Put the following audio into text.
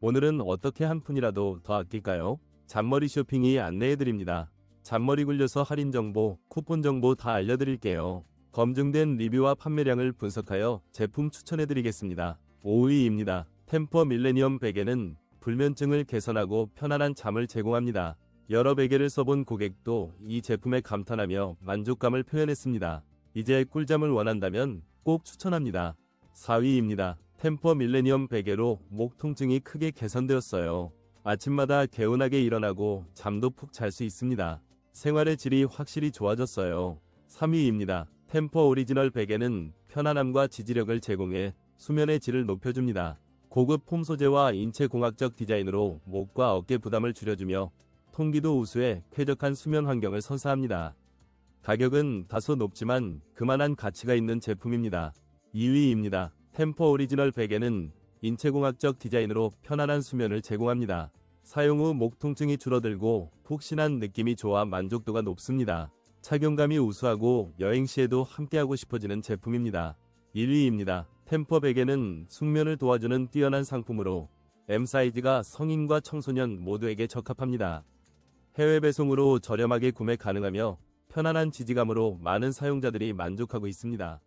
오늘은 어떻게 한 푼이라도 더 아낄까요? 잔머리 쇼핑이 안내해드립니다. 잔머리 굴려서 할인 정보, 쿠폰 정보 다 알려드릴게요. 검증된 리뷰와 판매량을 분석하여 제품 추천해드리겠습니다. 5위입니다. 템퍼 밀레니엄 베개는 불면증을 개선하고 편안한 잠을 제공합니다. 여러 베개를 써본 고객도 이 제품에 감탄하며 만족감을 표현했습니다. 이제 꿀잠을 원한다면 꼭 추천합니다. 4위입니다. 템퍼 밀레니엄 베개로 목 통증이 크게 개선되었어요. 아침마다 개운하게 일어나고 잠도 푹 잘 수 있습니다. 생활의 질이 확실히 좋아졌어요. 3위입니다. 템퍼 오리지널 베개는 편안함과 지지력을 제공해 수면의 질을 높여줍니다. 고급 폼 소재와 인체공학적 디자인으로 목과 어깨 부담을 줄여주며 통기도 우수해 쾌적한 수면 환경을 선사합니다. 가격은 다소 높지만 그만한 가치가 있는 제품입니다. 2위입니다. 템퍼 오리지널 베개는 인체공학적 디자인으로 편안한 수면을 제공합니다. 사용 후 목 통증이 줄어들고 푹신한 느낌이 좋아 만족도가 높습니다. 착용감이 우수하고 여행 시에도 함께하고 싶어지는 제품입니다. 1위입니다. 템퍼 베개는 숙면을 도와주는 뛰어난 상품으로 M 사이즈가 성인과 청소년 모두에게 적합합니다. 해외 배송으로 저렴하게 구매 가능하며 편안한 지지감으로 많은 사용자들이 만족하고 있습니다.